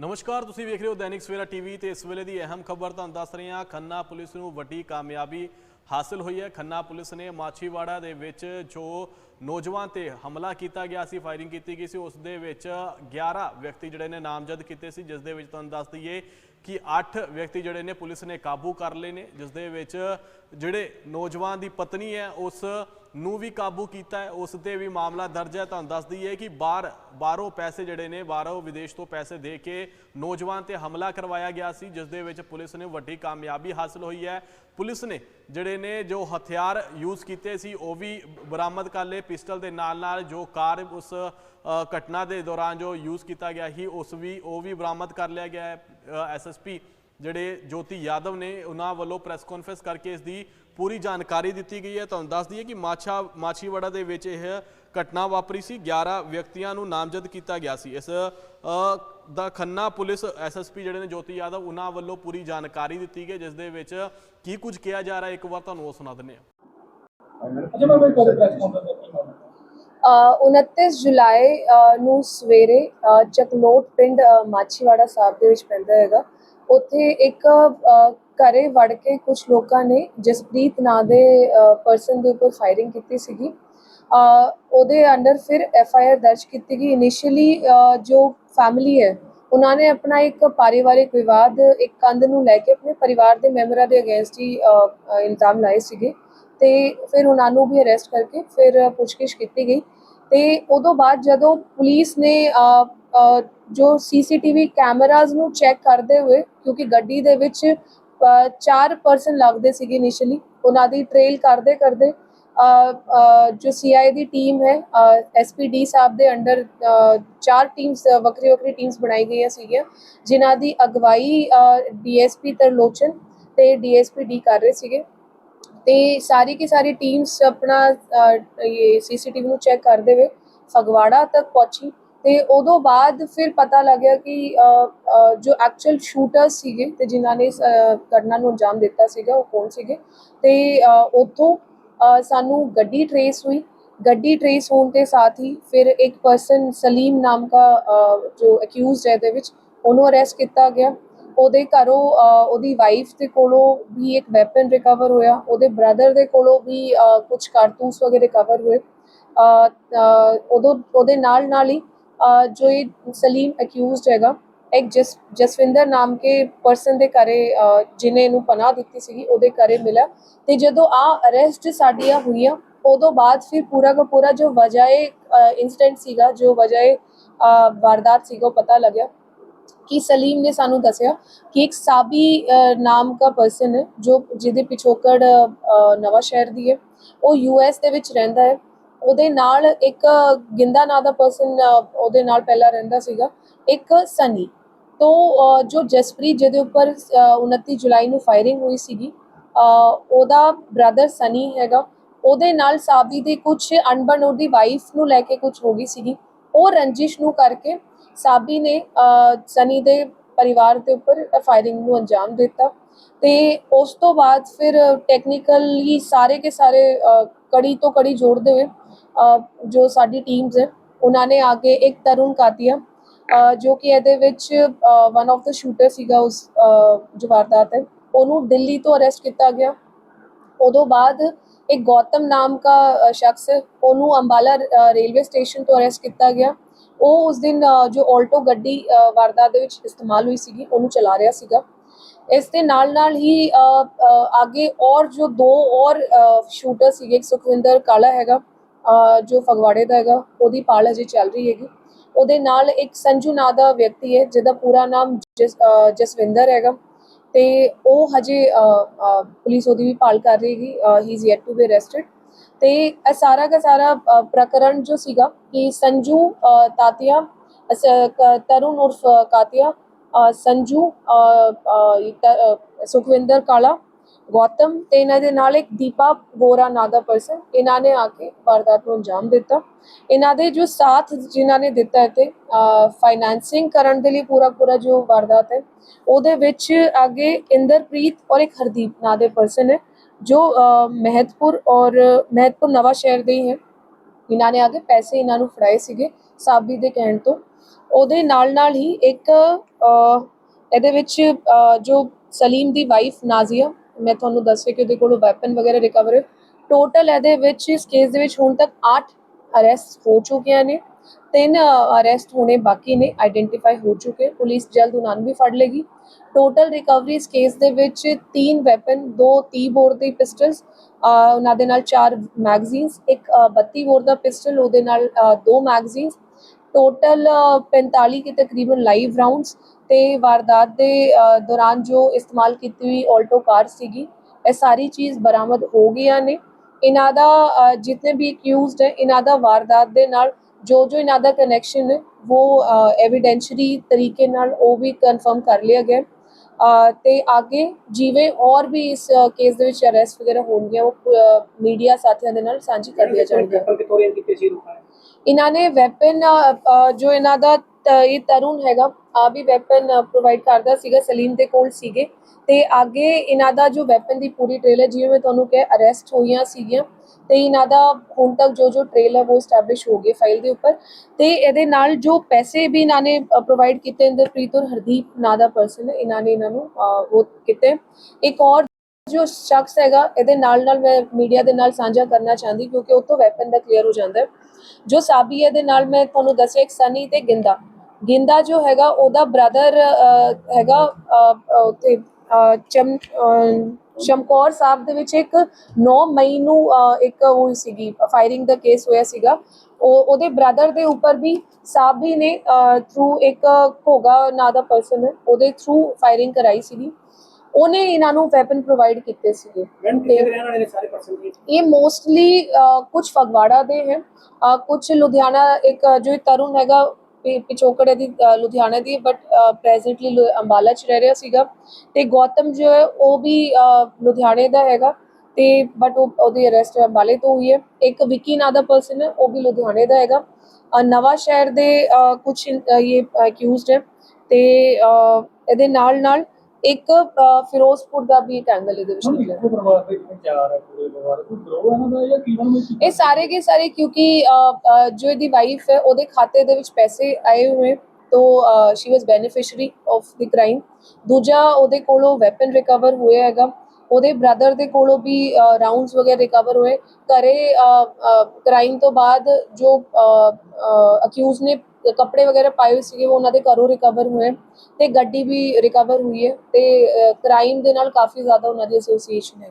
ਨਮਸਕਾਰ, ਤੁਸੀਂ ਵੇਖ ਰਹੇ ਹੋ ਦੈਨਿਕ ਸਵੇਰਾ ਟੀਵੀ ਤੇ ਇਸ ਵੇਲੇ ਦੀ ਅਹਿਮ ਖਬਰ ਤੁਹਾਨੂੰ ਦੱਸ ਰਹੇ ਹਾਂ। ਖੰਨਾ ਪੁਲਿਸ ਨੂੰ ਵੱਡੀ ਕਾਮਯਾਬੀ ਹਾਸਲ ਹੋਈ ਹੈ। ਖੰਨਾ ਪੁਲਿਸ ਨੇ ਮਾਛੀਵਾੜਾ ਦੇ ਵਿੱਚ ਜੋ ਨੌਜਵਾਨ ਤੇ ਹਮਲਾ ਕੀਤਾ ਗਿਆ ਸੀ, ਫਾਇਰਿੰਗ ਕੀਤੀ ਗਈ ਸੀ, ਉਸ ਦੇ ਵਿੱਚ 11 ਵਿਅਕਤੀ ਜਿਹੜੇ ਨੇ ਨਾਮਜ਼ਦ ਕੀਤੇ ਸੀ, ਜਿਸ ਦੇ ਵਿੱਚ ਤੁਹਾਨੂੰ ਦੱਸ ਦਈਏ ਕਿ 8 ਵਿਅਕਤੀ ਜਿਹੜੇ ਨੇ ਪੁਲਿਸ ਨੇ ਕਾਬੂ ਕਰ ਲਏ ਨੇ, ਜਿਸ ਦੇ ਵਿੱਚ ਜਿਹੜੇ ਨੌਜਵਾਨ ਦੀ ਪਤਨੀ ਹੈ, ਉਸ ਨੂੰ ਵੀ ਕਾਬੂ ਕੀਤਾ ਹੈ, ਉਸ ਤੇ ਵੀ ਮਾਮਲਾ ਦਰਜ ਹੈ। ਤੁਹਾਨੂੰ ਦੱਸ ਦਈਏ ਕਿ ਬਾਹਰ ਬਾਹਰੋਂ ਪੈਸੇ ਜਿਹੜੇ ਨੇ, ਬਾਹਰੋਂ ਵਿਦੇਸ਼ ਤੋਂ ਪੈਸੇ ਦੇ ਕੇ ਨੌਜਵਾਨ ਤੇ ਹਮਲਾ ਕਰਵਾਇਆ ਗਿਆ ਸੀ, ਜਿਸ ਦੇ ਵਿੱਚ ਪੁਲਿਸ ਨੇ ਵੱਡੀ ਕਾਮਯਾਬੀ ਹਾਸਲ ਹੋਈ ਹੈ। ਪੁਲਿਸ ਨੇ ਜਿਹੜੇ ਨੇ ਜੋ ਹਥਿਆਰ ਯੂਜ਼ ਕੀਤੇ ਸੀ, ਉਹ ਵੀ ਬਰਾਮਦ ਕਰ ਲਏ। ਪਿਸਟਲ ਦੇ ਨਾਲ ਨਾਲ ਜੋ ਕਾਰ ਉਸ ਘਟਨਾ ਦੇ ਦੌਰਾਨ ਜੋ ਯੂਜ਼ ਕੀਤਾ ਗਿਆ ਸੀ, ਉਸ ਵੀ ਉਹ ਵੀ ਬਰਾਮਦ ਕਰ ਲਿਆ ਗਿਆ ਹੈ। ਐਸਐਸਪੀ ਜਿਹੜੇ ਜੋਤੀ ਯਾਦਵ ਨੇ, ਉਹਨਾਂ ਵੱਲੋਂ ਪ੍ਰੈਸ ਕਾਨਫਰੰਸ ਕਰਕੇ ਇਸ ਦੀ ਪੂਰੀ ਜਾਣਕਾਰੀ ਦਿੱਤੀ ਗਈ ਹੈ। ਤੁਹਾਨੂੰ ਦੱਸ ਦਈਏ ਕਿ ਮਾਛਾ ਮਾਛੀਵਾੜਾ ਦੇ ਵਿੱਚ ਇਹ ਘਟਨਾ ਵਾਪਰੀ ਸੀ। 11 ਵਿਅਕਤੀਆਂ ਨੂੰ ਨਾਮਜ਼ਦ ਕੀਤਾ ਗਿਆ ਸੀ। ਇਸ ਦਾ ਖੰਨਾ ਪੁਲਿਸ ਐਸਐਸਪੀ ਜਿਹੜੇ ਨੇ ਜੋਤੀ ਯਾਦਵ ਉਹਨਾਂ ਵੱਲੋਂ ਪੂਰੀ ਜਾਣਕਾਰੀ ਦਿੱਤੀ ਗਈ ਜਿਸ ਦੇ ਵਿੱਚ ਕੀ ਕੁਝ ਕਿਹਾ ਜਾ ਰਿਹਾ। ਇੱਕ ਵਾਰ ਤੁਹਾਨੂੰ ਉਹ ਸੁਣਾ ਹਾਂ। ਅ, 29 ਜੁਲਾਈ ਨੂੰ ਸਵੇਰੇ ਚਕਲੋਟ ਪਿੰਡ ਮਾਛੀਵਾੜਾ ਸਾਹਿਬ ਦੇ ਵਿੱਚ ਪੈਂਦਾ ਹੈਗਾ। ਉੱਥੇ ਇੱਕ ਅ, ਘਰੇ ਵੜ ਕੇ ਕੁਝ ਲੋਕਾਂ ਨੇ ਜਸਪ੍ਰੀਤ ਨਾਂ ਦੇ ਪਰਸਨ ਦੇ ਉੱਪਰ ਫਾਇਰਿੰਗ ਕੀਤੀ ਸੀਗੀ। ਉਹਦੇ ਅੰਡਰ ਫਿਰ ਐਫ ਆਈ ਆਰ ਦਰਜ ਕੀਤੀ ਗਈ। ਇਨੀਸ਼ੀਅਲੀ ਜੋ ਫੈਮਿਲੀ ਹੈ ਉਹਨਾਂ ਨੇ ਆਪਣਾ ਇੱਕ ਪਾਰਿਵਾਰਿਕ ਵਿਵਾਦ ਇੱਕ ਕੰਧ ਨੂੰ ਲੈ ਕੇ ਆਪਣੇ ਪਰਿਵਾਰ ਦੇ ਮੈਂਬਰਾਂ ਦੇ ਅਗੇਂਸਟ ਹੀ ਇਲਜ਼ਾਮ ਲਾਏ ਸੀਗੇ। ਤੇ ਫਿਰ ਉਹਨਾਂ ਨੂੰ ਵੀ ਅਰੈਸਟ ਕਰਕੇ ਫਿਰ ਪੁੱਛਗਿੱਛ ਕੀਤੀ ਗਈ। ਤੇ ਉਦੋਂ ਬਾਅਦ ਜਦੋਂ ਪੁਲਿਸ ਨੇ ਜੋ ਸੀਸੀਟੀਵੀ ਕੈਮਰਾਜ਼ ਨੂੰ ਚੈੱਕ ਕਰਦੇ ਹੋਏ ਕਿਉਂਕਿ ਗੱਡੀ ਦੇ ਵਿੱਚ ਚਾਰ ਪਰਸਨ ਲੱਗਦੇ ਸੀਗੇ ਇਨੀਸ਼ੀਅਲੀ ਉਹਨਾਂ ਦੀ ਟ੍ਰੇਲ ਕਰਦੇ ਕਰਦੇ ਅ, ਅ, ਜੋ ਸੀਆਈ ਦੀ ਟੀਮ ਹੈ ਐਸਪੀਡੀ ਸਾਹਿਬ ਦੇ ਅੰਡਰ ਚਾਰ ਟੀਮਸ ਵੱਖਰੀ ਵੱਖਰੀ ਟੀਮਸ ਬਣਾਈ ਗਈਆਂ ਸੀਗੀਆਂ ਜਿਨ੍ਹਾਂ ਦੀ ਅਗਵਾਈ ਡੀਐਸਪੀ ਤਰਲੋਚਨ ਤੇ ਡੀਐਸਪੀ ਡੀ ਕਰ ਰਹੇ ਸੀਗੇ। ਤੇ ਸਾਰੀ ਕੀ ਸਾਰੀ ਟੀਮਸ ਆਪਣਾ ਅ, ਇਹ ਸੀਸੀਟੀਵੀ ਨੂੰ ਚੈੱਕ ਕਰਦੇ ਹੋਏ ਫਗਵਾੜਾ ਤੱਕ ਪਹੁੰਚੀ। ਤੇ ਉਦੋਂ ਬਾਅਦ ਫਿਰ ਪਤਾ ਲੱਗਿਆ ਕਿ ਜੋ ਐਕਚੁਅਲ ਸ਼ੂਟਰਸ ਸੀਗੇ ਤੇ ਜਿਨ੍ਹਾਂ ਨੇ ਇਸ ਘਟਨਾ ਨੂੰ ਅੰਜਾਮ ਦਿੱਤਾ ਸੀਗਾ ਉਹ ਕੌਣ ਸੀਗੇ? ਤੇ ਅ, ਉੱਥੋਂ ਸਾਨੂੰ ਗੱਡੀ ਟਰੇਸ ਹੋਈ। ਗੱਡੀ ਟਰੇਸ ਹੋਣ ਦੇ ਸਾਥ ਹੀ ਫਿਰ ਇੱਕ ਪਰਸਨ ਸਲੀਮ ਨਾਮ ਦਾ ਜੋ ਅਕਿਊਜ਼ਡ ਹੈ ਦੇ ਵਿੱਚ ਉਹਨੂੰ ਅਰੈਸਟ ਕੀਤਾ ਗਿਆ। ਉਹਦੇ ਘਰੋਂ ਉਹਦੀ ਵਾਈਫ ਦੇ ਕੋਲੋਂ ਵੀ ਇੱਕ ਵੈਪਨ ਰਿਕਵਰ ਹੋਇਆ। ਉਹਦੇ ਬ੍ਰਦਰ ਦੇ ਕੋਲੋਂ ਵੀ ਕੁਝ ਕਾਰਤੂਸ ਵਗੈਰੇ ਰਿਕਵਰ ਹੋਏ। ਉਦੋਂ ਉਹਦੇ ਨਾਲ ਨਾਲ ਹੀ ਅ, ਜੋ ਇਹ ਸਲੀਮ ਅਕਿਊਜ਼ਡ ਹੈਗਾ ਇੱਕ ਜਸ ਜਸਵਿੰਦਰ ਨਾਮ ਕੇ ਪਰਸਨ ਦੇ ਘਰੇ ਅ, ਜਿਹਨੇ ਇਹਨੂੰ ਪਨਾਹ ਦਿੱਤੀ ਸੀਗੀ ਉਹਦੇ ਘਰੇ ਮਿਲਿਆ। ਤੇ ਜਦੋਂ ਆ ਅਰੈਸਟ ਸਾਡੀਆਂ ਹੋਈਆਂ ਉਦੋਂ ਬਾਅਦ ਫਿਰ ਪੂਰਾ ਦਾ ਪੂਰਾ ਜੋ ਵਜਾਏ ਇਨਸੀਡੈਂਟ ਸੀਗਾ ਜੋ ਵਜਾਏ ਵਾਰਦਾਤ ਸੀਗਾ ਉਹ ਪਤਾ ਲੱਗਿਆ ਕਿ ਸਲੀਮ ਨੇ ਸਾਨੂੰ ਦੱਸਿਆ ਕਿ ਇੱਕ ਸਾਬੀ ਨਾਮ ਦਾ ਪਰਸਨ ਹੈ ਜੋ ਜਿਹਦੇ ਪਿਛੋਕੜ ਅ, ਨਵਾਂ ਸ਼ਹਿਰ ਦੀ ਹੈ। ਉਹ ਯੂਐਸ ਦੇ ਵਿੱਚ ਰਹਿੰਦਾ ਹੈ। ਉਹਦੇ ਨਾਲ ਇੱਕ ਗਿੰਦਾ ਨਾਂ ਦਾ ਪਰਸਨ ਉਹਦੇ ਨਾਲ ਪਹਿਲਾਂ ਰਹਿੰਦਾ ਸੀਗਾ ਇੱਕ ਸਨੀ। ਤੋਂ ਜੋ ਜਸਪ੍ਰੀਤ ਜਿਹਦੇ ਉੱਪਰ ਅ, 29 ਜੁਲਾਈ ਨੂੰ ਫਾਇਰਿੰਗ ਹੋਈ ਸੀਗੀ ਉਹਦਾ ਬ੍ਰਦਰ ਸਨੀ ਹੈਗਾ। ਉਹਦੇ ਨਾਲ ਸਾਬੀ ਦੇ ਕੁਝ ਅਣਬਣ ਉਹਦੀ ਵਾਈਫ ਨੂੰ ਲੈ ਕੇ ਕੁਝ ਹੋ ਗਈ ਸੀਗੀ। ਉਹ ਰੰਜਿਸ਼ ਨੂੰ ਕਰਕੇ ਸਾਬੀ ਨੇ ਸਨੀ ਦੇ ਪਰਿਵਾਰ ਦੇ ਉੱਪਰ ਫਾਇਰਿੰਗ ਨੂੰ ਅੰਜਾਮ ਦਿੱਤਾ। ਤੇ ਉਸ ਤੋਂ ਬਾਅਦ ਫਿਰ ਟੈਕਨੀਕਲੀ ਸਾਰੇ ਕੇ ਸਾਰੇ ਕੜੀ ਤੋਂ ਕੜੀ ਜੋੜਦੇ ਹੋਏ ਜੋ ਸਾਡੀ ਟੀਮਸ ਹੈ, ਉਹਨਾਂ ਨੇ ਆ ਕੇ ਇੱਕ ਤਰੁਣ ਕਾਤੀਆ ਜੋ ਕਿ ਇਹਦੇ ਵਿੱਚ ਵਨ ਆਫ ਦਾ ਸ਼ੂਟਰ ਸੀਗਾ ਉਸ ਜੋ ਵਾਰਦਾਤ ਹੈ, ਉਹਨੂੰ ਦਿੱਲੀ ਤੋਂ ਅਰੈਸਟ ਕੀਤਾ ਗਿਆ। ਉਦੋਂ ਬਾਅਦ ਇੱਕ ਗੌਤਮ ਨਾਮ ਦਾ ਸ਼ਖਸ ਹੈ, ਉਹਨੂੰ ਅੰਬਾਲਾ ਰੇਲਵੇ ਸਟੇਸ਼ਨ ਤੋਂ ਅਰੈਸਟ ਕੀਤਾ ਗਿਆ। ਉਹ ਉਸ ਦਿਨ ਜੋ ਆਲਟੋ ਗੱਡੀ ਵਾਰਦਾਤ ਦੇ ਵਿੱਚ ਇਸਤੇਮਾਲ ਹੋਈ ਸੀਗੀ, ਉਹਨੂੰ ਚਲਾ ਰਿਹਾ ਸੀਗਾ। ਇਸ ਦੇ ਨਾਲ ਨਾਲ ਹੀ ਅੱਗੇ ਔਰ ਜੋ ਦੋ ਔਰ ਸ਼ੂਟਰ ਸੀਗੇ, ਇੱਕ ਸੁਖਵਿੰਦਰ ਕਾਲਾ ਹੈਗਾ ਜੋ ਫਗਵਾੜੇ ਦਾ ਹੈਗਾ ਉਹਦੀ ਪਾਲ ਹਜੇ ਚੱਲ ਰਹੀ ਹੈਗੀ। ਉਹਦੇ ਨਾਲ ਇੱਕ ਸੰਜੂ ਨਾਂ ਦਾ ਵਿਅਕਤੀ ਹੈ ਜਿਹਦਾ ਪੂਰਾ ਨਾਮ ਜਸ- ਜਸਵਿੰਦਰ ਹੈਗਾ। ਤੇ ਉਹ ਹਜੇ ਪੁਲਿਸ ਉਹਦੀ ਵੀ ਭਾਲ ਕਰ ਰਹੀ ਹੈਗੀ he is yet to be arrested ਤੇ ਇਹ ਸਾਰਾ ਦਾ ਸਾਰਾ ਅ, ਪ੍ਰਕਰਣ ਜੋ ਸੀਗਾ ਕਿ ਸੰਜੂ ਅ, ਤਾਤੀਆ ਤਰੁਣ ਉਰਫ ਕਾਤੀਆ ਸੰਜੂ ਸੁਖਵਿੰਦਰ ਕਾਲਾ ਗੌਤਮ ਤੇ ਇਹਨਾਂ ਦੇ ਨਾਲ ਇੱਕ ਦੀਪਾ ਗੋਰਾ ਨਾਂ ਦਾ ਪਰਸਨ ਇਹਨਾਂ ਨੇ ਆ ਕੇ ਵਾਰਦਾਤ ਨੂੰ ਅੰਜਾਮ ਦਿੱਤਾ। ਇਹਨਾਂ ਦੇ ਜੋ ਸਾਥ ਜਿਨ੍ਹਾਂ ਨੇ ਦਿੱਤਾ ਤੇ ਫਾਈਨੈਂਸਿੰਗ ਕਰਨ ਦੇ ਲਈ ਪੂਰਾ ਪੂਰਾ ਜੋ ਵਾਰਦਾਤ ਹੈ, ਉਹਦੇ ਵਿੱਚ ਅੱਗੇ ਇੰਦਰਪ੍ਰੀਤ ਔਰ ਇੱਕ ਹਰਦੀਪ ਨਾਂ ਦੇ ਪਰਸਨ ਹੈ ਜੋ ਮਹਿਤਪੁਰ ਔਰ ਮਹਿਤਪੁਰ ਨਵਾਂ ਸ਼ਹਿਰ ਦੇ ਹੀ ਹੈ। ਇਹਨਾਂ ਨੇ ਆਗੇ ਪੈਸੇ ਇਹਨਾਂ ਨੂੰ ਫੜਾਏ ਸੀਗੇ ਸਾਬੀ ਦੇ ਕਹਿਣ ਤੋਂ। ਉਹਦੇ ਨਾਲ ਨਾਲ ਹੀ ਇੱਕ ਇਹਦੇ ਵਿੱਚ ਜੋ ਸਲੀਮ ਦੀ ਵਾਈਫ ਨਾਜ਼ੀਆ ਮੈਂ ਤੁਹਾਨੂੰ ਦੱਸ ਰਿਹਾ ਕਿ ਉਹਦੇ ਕੋਲੋਂ ਵੈਪਨ ਵਗੈਰਾ ਰਿਕਵਰ ਹੈ ਟੋਟਲ ਇਹਦੇ ਵਿੱਚ ਇਸ ਕੇਸ ਦੇ ਵਿੱਚ ਹੁਣ ਤੱਕ 8 ਅਰੈਸਟ ਹੋ ਚੁੱਕੀਆਂ ਨੇ। ਤਿੰਨ ਅਰੈਸਟ ਹੋਣੇ ਬਾਕੀ ਨੇ ਆਈਡੈਂਟੀਫਾਈ ਹੋ ਚੁੱਕੇ। ਪੁਲਿਸ ਜਲਦ ਉਹਨਾਂ ਨੂੰ ਵੀ ਫੜ ਲੇਗੀ ਟੋਟਲ ਰਿਕਵਰੀ ਇਸ ਕੇਸ ਦੇ ਵਿੱਚ ਤਿੰਨ ਵੈਪਨ ਦੋ 30 ਬੋਰ ਦੇ ਪਿਸਟਲਸ ਉਹਨਾਂ ਦੇ ਨਾਲ ਚਾਰ ਮੈਗਜ਼ੀਨਸ ਇੱਕ ਅ, 32 ਬੋਰ ਦਾ ਪਿਸਟਲ ਉਹਦੇ ਨਾਲ ਅ, ਦੋ ਮੈਗਜ਼ੀਨਸ ਟੋਟਲ 45 ਕੇ ਤਕਰੀਬਨ ਲਾਈਵ ਰਾਉਂਡਸ ਤੇ ਵਾਰਦਾਤ ਦੇ ਦੌਰਾਨ ਜੋ ਇਸਤੇਮਾਲ ਕੀਤੀ ਹੋਈ ਆਲਟੋ ਕਾਰ ਸੀਗੀ ਇਹ ਸਾਰੀ ਚੀਜ਼ ਬਰਾਮਦ ਹੋ ਗਈਆਂ ਨੇ। ਇਹਨਾਂ ਦਾ ਅ, ਵੀ ਅਕਿਊਜ਼ਡ ਹੈ ਇਹਨਾਂ ਦਾ ਵਾਰਦਾਤ ਦੇ ਨਾਲ ਜੋ ਜੋ ਇਹਨਾਂ ਦਾ ਕਨੈਕਸ਼ਨ ਹੈ ਉਹ ਐਵੀਡੈਂਸ਼ਰੀ ਤਰੀਕੇ ਨਾਲ ਉਹ ਵੀ ਕਨਫਰਮ ਕਰ ਲਿਆ ਗਿਆ। ਤੇ ਅੱਗੇ ਜਿਵੇਂ ਔਰ ਵੀ ਇਸ ਕੇਸ ਦੇ ਵਿੱਚ ਅਰੈਸਟ ਵਗੈਰਾ ਹੋਣਗੀਆਂ ਉਹ ਮੀਡੀਆ ਸਾਥੀਆਂ ਦੇ ਨਾਲ ਸਾਂਝੀ ਕਰ ਲਿਆ ਜਾਣਗੀਆਂ ਇਹਨਾਂ ਨੇ ਵੈਪਨ ਜੋ ਇਹਨਾਂ ਦਾ ਇਹ ਤਰੁਣ ਹੈਗਾ। ਆ ਵੀ ਵੈਪਨ ਪ੍ਰੋਵਾਈਡ ਕਰਦਾ ਸੀਗਾ, ਸਲੀਮ ਦੇ ਕੋਲ ਸੀਗੇ। ਤੇ ਅੱਗੇ ਇਹਨਾਂ ਦਾ ਜੋ ਵੈਪਨ ਦੀ ਪੂਰੀ ਟ੍ਰੇਲ ਹੈ ਜਿਵੇਂ ਮੈਂ ਤੁਹਾਨੂੰ ਕਿਹਾ ਅਰੈਸਟ ਹੋਈਆਂ ਸੀਗੀਆਂ। ਤੇ ਇਹਨਾਂ ਦਾ ਹੁਣ ਤੱਕ ਜੋ ਜੋ ਟ੍ਰੇਲ ਹੈ ਉਹ ਸਟੈਬਲਿਸ਼ ਹੋ ਗਈ ਫਾਈਲ ਦੇ ਉੱਪਰ। ਤੇ ਇਹਦੇ ਨਾਲ ਜੋ ਪੈਸੇ ਵੀ ਇਹਨਾਂ ਨੇ ਪ੍ਰੋਵਾਈਡ ਕੀਤੇ ਇੰਦਰਪ੍ਰੀਤ ਔਰ ਹਰਦੀਪ, ਨਾਂ ਦਾ ਪਰਸਨ ਇਹਨਾਂ ਨੇ ਇਹਨਾਂ ਨੂੰ ਉਹ ਕੀਤੇ। ਇੱਕ ਔਰ ਜੋ ਸ਼ਖਸ ਹੈਗਾ, ਇਹਦੇ ਨਾਲ ਨਾਲ ਮੈਂ ਮੀਡੀਆ ਦੇ ਨਾਲ ਸਾਂਝਾ ਕਰਨਾ ਚਾਹੁੰਦੀ, ਕਿਉਂਕਿ ਉਹ ਤੋਂ ਵੈਪਨ ਦਾ ਕਲੀਅਰ ਹੋ ਜਾਂਦਾ। ਹੈ ਜੋ ਸਾਬੀ ਹੈ ਦੇ ਨਾਲ ਮੈਂ ਤੁਹਾਨੂੰ ਦੱਸਿਆ, ਇੱਕ ਸਨੀ ਤੇ ਗਿੰਦਾ। ਗਿੰਦਾ ਜੋ ਹੈਗਾ ਉਹਦਾ ਬ੍ਰਦਰ ਹੈਗਾ ਅ, ਚਮ ਅ, ਚਮਕੌਰ ਸਾਹਿਬ ਦੇ ਵਿੱਚ ਇੱਕ 9 ਮਈ ਨੂੰ ਇੱਕ ਉਹ ਸੀਗੀ ਫਾਇਰਿੰਗ ਦਾ ਕੇਸ ਹੋਇਆ ਸੀਗਾ। ਉਹ ਉਹਦੇ ਬ੍ਰਦਰ ਦੇ ਉੱਪਰ ਵੀ ਸਾਬੀ ਨੇ ਥਰੂ ਇੱਕ ਘੋਗਾ ਨਾਂ ਦਾ ਪਰਸਨ ਹੈ ਉਹਦੇ ਥਰੂ ਫਾਇਰਿੰਗ ਕਰਾਈ ਸੀਗੀ। ਉਹਨੇ ਇਹਨਾਂ ਨੂੰ ਵੈਪਨ ਪ੍ਰੋਵਾਈਡ ਕੀਤੇ ਸੀਗੇ। ਇਹ ਮੋਸਟਲੀ ਕੁਝ ਫਗਵਾੜਾ ਦੇ ਹੈ। ਕੁਝ ਲੁਧਿਆਣਾ ਇੱਕ ਜੋ ਤਰੁਣ ਹੈਗਾ ਪਿਛੋਕੜ ਦੀ ਅ, ਲੁਧਿਆਣਾ ਦੀ ਬਟ ਪ੍ਰੈਜ਼ੈਂਟਲੀ ਅੰਬਾਲਾ ਚ ਰਹਿ ਰਿਹਾ ਸੀਗਾ। ਤੇ ਗੌਤਮ ਜੋ ਹੈ ਉਹ ਵੀ ਲੁਧਿਆਣੇ ਦਾ ਹੈਗਾ। ਤੇ ਬਟ ਉਹਦੀ ਅਰੈਸਟ ਅੰਬਾਲੇ ਤੋਂ ਹੋਈ ਹੈ। ਇੱਕ ਵਿੱਕੀ ਨਾਂ ਦਾ ਪਰਸਨ ਹੈ ਉਹ ਵੀ ਲੁਧਿਆਣੇ ਦਾ ਹੈਗਾ। ਅ, ਨਵਾਂ ਸ਼ਹਿਰ ਦੇ ਕੁਝ ਇਹ ਅਕਿਊਜ਼ਡ ਹੈ। ਤੇ ਇਹਦੇ ਨਾਲ ਨਾਲ ਇੱਕ ਅ, ਫਿਰੋਜ਼ਪੁਰ ਦਾ ਵੀ ਇੱਕ ਐਂਗਲ ਇਹਦੇ ਵਿੱਚ ਨਿਕਲਿਆ। ਇੱਕੋ ਪਰਿਵਾਰ ਦੇ ਵਿੱਚ ਚਾਰ ਹੈ ਪੂਰੇ ਪਰਿਵਾਰ ਕੋਈ ਗਰੋਹ ਇਹਨਾਂ ਦਾ ਜਾਂ ਕੀਵਨ ਵਿੱਚ ਇਹ ਸਾਰੇ ਕੇ ਸਾਰੇ ਕਿਉਂਕਿ ਅ, ਅ, ਜੋ ਇਹਦੀ ਵਾਈਫ ਹੈ ਉਹਦੇ ਖਾਤੇ ਦੇ ਵਿੱਚ ਪੈਸੇ ਆਏ ਹੋਏ ਤੋਂ she was beneficiary of the crime ਦੂਜਾ ਉਹਦੇ ਕੋਲੋਂ ਵੈਪਨ ਰਿਕਵਰ ਹੋਇਆ ਹੈਗਾ। ਉਹਦੇ ਬ੍ਰਦਰ ਦੇ ਕੋਲੋਂ ਵੀ ਰਾਉਂਡਸ ਵਗੈਰਾ ਰਿਕਵਰ ਹੋਏ। ਘਰੇ ਕ੍ਰਾਈਮ ਤੋਂ ਬਾਅਦ ਜੋ ਅਕਿਊਜ਼ ਨੇ ਕੱਪੜੇ ਵਗੈਰਾ ਪਾਏ ਹੋਏ ਸੀਗੇ ਉਹ ਉਹਨਾਂ ਦੇ ਘਰੋਂ ਰਿਕਵਰ ਹੋਏ। ਤੇ ਗੱਡੀ ਵੀ ਰਿਕਵਰ ਹੋਈ ਹੈ ਤੇ ਕ੍ਰਾਈਮ ਦੇ ਨਾਲ ਕਾਫੀ ਜ਼ਿਆਦਾ ਉਹਨਾਂ ਦੀ ਐਸੋਸੀਏਸ਼ਨ ਹੈ।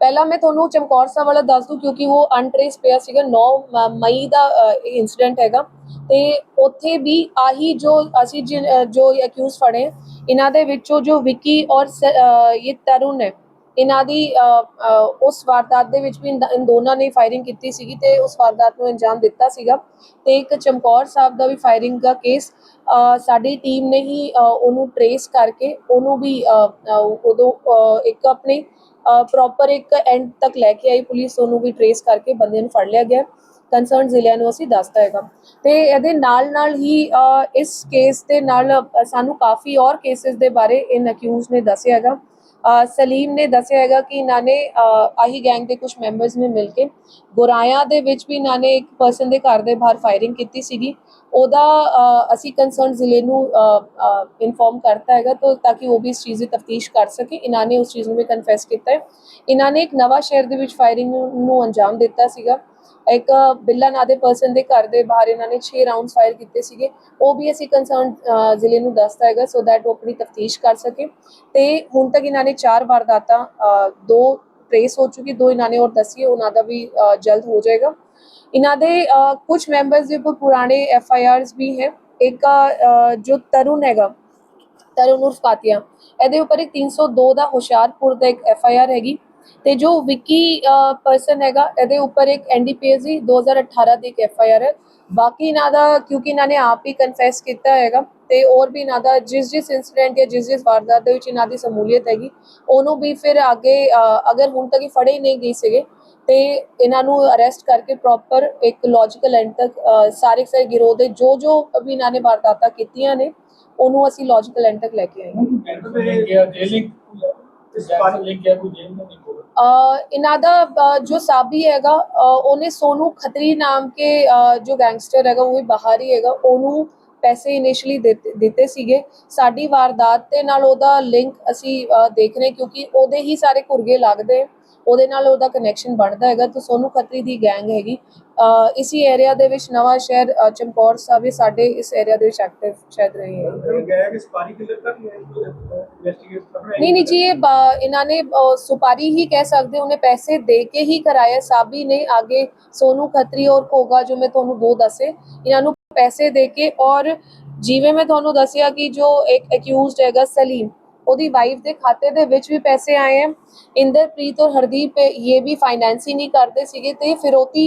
ਪਹਿਲਾਂ ਮੈਂ ਤੁਹਾਨੂੰ ਚਮਕੌਰ ਸਾਹਿਬ ਵਾਲਾ ਦੱਸ ਦੂੰ ਕਿਉਂਕਿ ਉਹ ਅਨਟ੍ਰੇਸ ਪਿਆ ਸੀਗਾ 9 ਮ- ਮਈ ਦਾ ਇਨਸੀਡੈਂਟ ਹੈਗਾ। ਤੇ ਉੱਥੇ ਵੀ ਆਹੀ ਜੋ ਅਸੀਂ ਜੋ ਅਕਿਊਜ਼ ਫੜੇ ਇਹਨਾਂ ਦੇ ਵਿੱਚੋਂ ਜੋ ਵਿੱਕੀ ਔਰ ਇਹ ਤਰੁਣ ਹੈ ਇਹਨਾਂ ਦੀ ਉਸ ਵਾਰਦਾਤ ਦੇ ਵਿੱਚ ਵੀ ਇਨ ਇਨ ਦੋਨਾਂ ਨੇ ਫਾਇਰਿੰਗ ਕੀਤੀ ਸੀਗੀ ਤੇ ਉਸ ਵਾਰਦਾਤ ਨੂੰ ਅੰਜਾਮ ਦਿੱਤਾ ਸੀਗਾ। ਤੇ ਇੱਕ ਚਮਕੌਰ ਸਾਹਿਬ ਦਾ ਵੀ ਫਾਇਰਿੰਗ ਦਾ ਕੇਸ ਸਾਡੀ ਟੀਮ ਨੇ ਹੀ ਉਹਨੂੰ ਟਰੇਸ ਕਰਕੇ ਉਹਨੂੰ ਵੀ ਉਦੋਂ ਇੱਕ ਆਪਣੇ ਪ੍ਰੋਪਰ ਇੱਕ ਐਂਡ ਤੱਕ ਲੈ ਕੇ ਆਈ ਪੁਲਿਸ, ਉਹਨੂੰ ਵੀ ਟਰੇਸ ਕਰਕੇ ਬੰਦੇ ਨੂੰ ਫੜ ਲਿਆ ਗਿਆ। ਕੰਸਰਨ ਜ਼ਿਲ੍ਹਿਆਂ ਨੂੰ ਅਸੀਂ ਦੱਸਦਾ ਹੈਗਾ। ਤੇ ਇਹਦੇ ਨਾਲ ਨਾਲ ਹੀ ਇਸ ਕੇਸ ਦੇ ਨਾਲ ਸਾਨੂੰ ਕਾਫੀ ਔਰ ਕੇਸਿਸ ਦੇ ਬਾਰੇ ਇਨ ਅਕਿਊਜ਼ ਨੇ ਦੱਸਿਆ ਹੈਗਾ। ਸਲੀਮ ਨੇ ਦੱਸਿਆ ਹੈਗਾ ਕਿ ਇਹਨਾਂ ਨੇ ਆਹੀ ਗੈਂਗ ਦੇ ਕੁਝ ਮੈਂਬਰਸ ਨੇ ਮਿਲ ਕੇ ਗੁਰਾਇਆ ਦੇ ਵਿੱਚ ਵੀ ਇਹਨਾਂ ਨੇ ਇੱਕ ਪਰਸਨ ਦੇ ਘਰ ਦੇ ਬਾਹਰ ਫਾਇਰਿੰਗ ਕੀਤੀ ਸੀਗੀ। ਉਹਦਾ ਅਸੀਂ ਕੰਸਰਨ ਜ਼ਿਲ੍ਹੇ ਨੂੰ ਇਨਫੋਰਮ ਕਰਤਾ ਹੈਗਾ ਤਾਂ ਤਾਂ ਕਿ ਉਹ ਵੀ ਇਸ ਚੀਜ਼ ਦੀ ਤਫਤੀਸ਼ ਕਰ ਸਕੇ। ਇਹਨਾਂ ਨੇ ਉਸ ਚੀਜ਼ ਨੂੰ ਵੀ ਕਨਫੈਸ ਕੀਤਾ ਹੈ। ਇਹਨਾਂ ਨੇ ਇੱਕ ਨਵਾਂ ਸ਼ਹਿਰ ਦੇ ਵਿੱਚ ਫਾਇਰਿੰਗ ਨੂੰ ਅੰਜਾਮ ਦਿੱਤਾ ਸੀਗਾ। ਇੱਕ ਬਿੱਲਾ ਨਾਂ ਦੇ ਪਰਸਨ ਦੇ ਘਰ ਦੇ ਬਾਹਰ ਇਹਨਾਂ ਨੇ 6 ਰਾਉਂਡਸ ਫਾਇਰ ਕੀਤੇ ਸੀਗੇ। ਉਹ ਵੀ ਅਸੀਂ ਕੰਸਰਨ ਜ਼ਿਲ੍ਹੇ ਨੂੰ ਦੱਸਤਾ ਹੈਗਾ ਸੋ ਦੈਟ ਉਹ ਆਪਣੀ ਤਫਤੀਸ਼ ਕਰ ਸਕੇ। ਤੇ ਹੁਣ ਤੱਕ ਇਹਨਾਂ ਨੇ ਚਾਰ ਵਾਰਦਾਤਾਂ ਦੋ ਟ੍ਰੇਸ ਹੋ ਚੁੱਕੀ ਦੋ ਇਹਨਾਂ ਨੇ ਹੋਰ ਦੱਸੀ ਉਹਨਾਂ ਦਾ ਵੀ ਜਲਦ ਹੋ ਜਾਏਗਾ। ਇਹਨਾਂ ਦੇ ਅ, ਕੁਝ ਮੈਂਬਰਸ ਦੇ ਉੱਪਰ ਪੁਰਾਣੇ ਐਫ ਆਈ ਆਰਸ ਵੀ ਹੈ। ਇੱਕ ਜੋ ਤਰੁਣ ਹੈਗਾ ਤਰੁਣ ਉਰਫ ਕਾਤਿਆ ਇਹਦੇ ਉੱਪਰ ਇੱਕ 302 ਦਾ ਹੁਸ਼ਿਆਰਪੁਰ ਦਾ ਇੱਕ ਐਫ ਆਈ ਆਰ ਹੈਗੀ। ਤੇ ਜੋ ਵਿੱਕੀ ਪਰਸਨ ਹੈਗਾ, ਇਹਦੇ ਉੱਪਰ ਇੱਕ ਐਨਡੀਪੀਐਸ ਦੀ 2018 ਦੀ ਇੱਕ ਐਫ ਹੈ ਬਾਕੀ ਇਹਨਾਂ ਦਾ, ਕਿਉਂਕਿ ਇਹਨਾਂ ਨੇ ਆਪ ਹੀ ਕਨਫੈਸ ਕੀਤਾ ਹੈਗਾ, ਤੇ ਹੋਰ ਵੀ ਇਹਨਾਂ ਦਾ, ਜਿਸ ਜਿਸ ਇਨਸੀਡੈਂਟ ਜਾਂ ਜਿਸ ਜਿਸ ਵਾਰਦਾਤ ਦੇ ਵਿੱਚ ਇਹਨਾਂ ਦੀ ਸਮੂਲੀਅਤ ਹੈਗੀ, ਉਹਨੂੰ ਵੀ ਫਿਰ ਅੱਗੇ ਅਗਰ ਹੁਣ ਤੱਕ ਇਹ ਫੜੇ ਨਹੀਂ ਗਏ ਸੀਗੇ, ਤੇ ਇਹਨਾਂ ਨੂੰ ਅਰੈਸਟ ਕਰਕੇ ਪ੍ਰੋਪਰ ਇੱਕ ਲੌਜੀਕਲ ਐਂਡ ਤੱਕ ਸਾਰੇ ਸਾਰੇ ਗਿਰੋਹ ਦੇ ਜੋ ਜੋ ਵੀ ਇਹਨਾਂ ਨੇ ਵਾਰਦਾਤਾਂ ਕੀਤੀਆਂ ਨੇ, ਉਹਨੂੰ ਅਸੀਂ ਲੌਜੀਕਲ ਐਂਡ ਤੱਕ ਲੈ ਕੇ ਆਏ ਹਾਂ। ਲਿਖ ਗਿਆ ਜੇਲਿੰਗ ਇਸ ਬਾਰੇ ਲਿਖ ਗਿਆ ਕੋਈ ਜੇਲ੍ਹ ਦਾ ਨਹੀਂ ਕੋਲ ਅ, ਇਹਨਾਂ ਦਾ ਅ, ਜੋ ਸਾਬੀ ਹੈਗਾ ਅ, ਸੋਨੂ ਖਤਰੀ ਨਾਮ ਕੇ ਜੋ ਗੈਂਗਸਟਰ ਹੈਗਾ ਉਹ ਵੀ ਬਾਹਰ ਹੀ ਹੈਗਾ ਉਹਨੂੰ ਪੈਸੇ ਇਨੀਸ਼ੀਅਲੀ ਦਿੱਤੇ ਸੀਗੇ। ਸਾਡੀ ਵਾਰਦਾਤ ਦੇ ਨਾਲ ਉਹਦਾ ਲਿੰਕ ਅਸੀਂ ਦੇਖ ਰਹੇ ਕਿਉਂਕਿ ਉਹਦੇ ਹੀ ਸਾਰੇ ਕੁਰਗੇ ਲੱਗਦੇ। ਉਹਦੇ ਨਾਲ ਉਹਦਾ ਕਨੈਕਸ਼ਨ ਬਣਦਾ ਹੈਗਾ ਤਾਂ ਸੋਨੂ ਖਤਰੀ ਦੀ ਗੈਂਗ ਹੈਗੀ। ਅ, ਇਸੀ ਏਰੀਆ ਦੇ ਵਿੱਚ ਨਵਾਂ ਸ਼ਹਿਰ ਚਮਕੌਰ ਸਾਹਿਬ ਇਹ ਸਾਡੇ ਇਸ ਏਰੀਆ ਦੇ ਵਿੱਚ ਐਕਟਿਵ ਸ਼ਾਇਦ ਰਹੇ ਹੈ ਸਪਾਰੀ ਕਿਲਰ ਤੱਕ ਇਨਵੈਸਟੀਗੇਟ ਕਰ ਰਹੇ ਨਹੀਂ ਨਹੀਂ ਜੀ ਇਹ ਇਹਨਾਂ ਨੇ ਸੁਪਾਰੀ ਹੀ ਕਹਿ ਸਕਦੇ ਉਹਨੇ ਪੈਸੇ ਦੇ ਕੇ ਹੀ ਕਰਾਇਆ। ਸਾਬੀ ਨੇ ਆਗੇ ਸੋਨੂ ਖੱਤਰੀ ਔਰ ਕੋਗਾ ਜੋ ਮੈਂ ਤੁਹਾਨੂੰ ਦੋ ਦੱਸੇ ਇਹਨਾਂ ਨੂੰ ਪੈਸੇ ਦੇ ਕੇ ਔਰ ਜਿਵੇਂ ਮੈਂ ਤੁਹਾਨੂੰ ਦੱਸਿਆ ਕਿ ਜੋ ਇੱਕ ਅਕਿਊਜ਼ਡ ਹੈਗਾ ਸਲੀਮ ਉਹਦੀ ਵਾਈਫ ਦੇ ਖਾਤੇ ਦੇ ਵਿੱਚ ਵੀ ਪੈਸੇ ਆਏ ਹੈ ਇੰਦਰਪ੍ਰੀਤ ਔਰ ਹਰਦੀਪ ਇਹ ਵੀ ਫਾਈਨੈਂਸ ਹੀ ਨਹੀਂ ਕਰਦੇ ਸੀਗੇ ਤੇ ਫਿਰੋਤੀ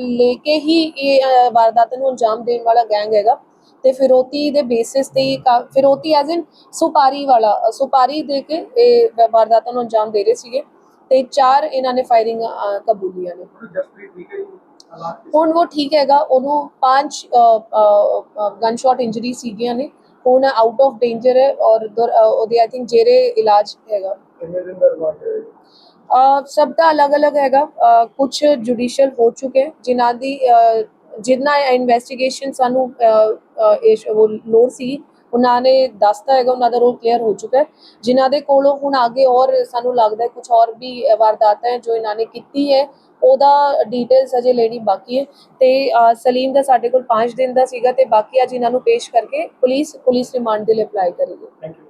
ਲੈ ਕੇ ਹੀ ਇਹ ਵਾਰਦਾਤ ਨੂੰ ਅੰਜਾਮ ਦੇਣ ਵਾਲਾ ਗੈਂਗ ਹੈਗਾ। ਤੇ ਫਿਰੋਤੀ ਦੇ ਬੇਸਿਸ ਤੇ ਹੀ ਫਿਰੋਤੀ ਐਜ਼ ਇਨ ਸੁਪਾਰੀ ਵਾਲਾ ਸੁਪਾਰੀ ਦੇ ਕੇ ਇਹ ਵਾਰਦਾਤਾਂ ਨੂੰ ਅੰਜਾਮ ਦੇ ਰਹੇ ਸੀਗੇ। ਤੇ ਚਾਰ ਇਹਨਾਂ ਨੇ ਫਾਇਰਿੰਗ ਕਬੂਲੀਆਂ ਨੇ। ਹੁਣ ਉਹ ਠੀਕ ਹੈਗਾ। ਉਹਨੂੰ ਪੰਜ ਗਨ ਸ਼ਾਟ ਇੰਜਰੀ ਸੀਗੀਆਂ ਨੇ। ਹੁਣ ਆਊਟ ਆਫ ਡੇਂਜਰ ਹੈ ਔਰ ਉਹਦੇ ਆਈ ਥਿੰਕ ਜੇਰੇ ਇਲਾਜ ਹੈਗਾ। ਕਿੰਨੇ ਦਿਨ ਦਾ ਰਿਮਾਂਡ ਹੈ? ਅ, ਸਭ ਦਾ ਅਲੱਗ-ਅਲੱਗ ਹੈਗਾ। ਕੁਝ ਜੁਡੀਸ਼ੀਅਲ ਹੋ ਚੁੱਕੇ ਜਿਨ੍ਹਾਂ ਦੀ ਜਿੰਨਾ ਇਨਵੈਸਟੀਗੇਸ਼ਨ ਸਾਨੂੰ ਉਹ ਲੋੜ ਸੀ ਉਹਨਾਂ ਨੇ ਦੱਸਤਾ ਹੈਗਾ ਉਹਨਾਂ ਦਾ ਰੋਲ ਕਲੀਅਰ ਹੋ ਚੁੱਕਾ ਹੈ। ਜਿਨ੍ਹਾਂ ਦੇ ਕੋਲੋਂ ਹੁਣ ਅੱਗੇ ਔਰ ਸਾਨੂੰ ਲੱਗਦਾ ਹੈ ਕੁਝ ਹੋਰ ਵੀ ਵਾਰਦਾਤਾਂ ਹੈ ਜੋ ਇਹਨਾਂ ਨੇ ਕੀਤੀ ਹੈ ਉਹਦਾ ਡਿਟੇਲਸ ਅਜੇ ਲੈਣੀ ਬਾਕੀ ਹੈ ਤੇ ਸਲੀਮ ਦਾ ਸਾਡੇ ਕੋਲ 5 ਦਿਨ ਦਾ ਸੀਗਾ ਤੇ ਬਾਕੀ ਅੱਜ ਇਹਨਾਂ ਨੂੰ ਪੇਸ਼ ਕਰਕੇ ਪੁਲਿਸ ਪੁਲਿਸ ਰਿਮਾਂਡ ਦੇ ਲਈ ਅਪਲਾਈ ਕਰੇਗੀ। Thank you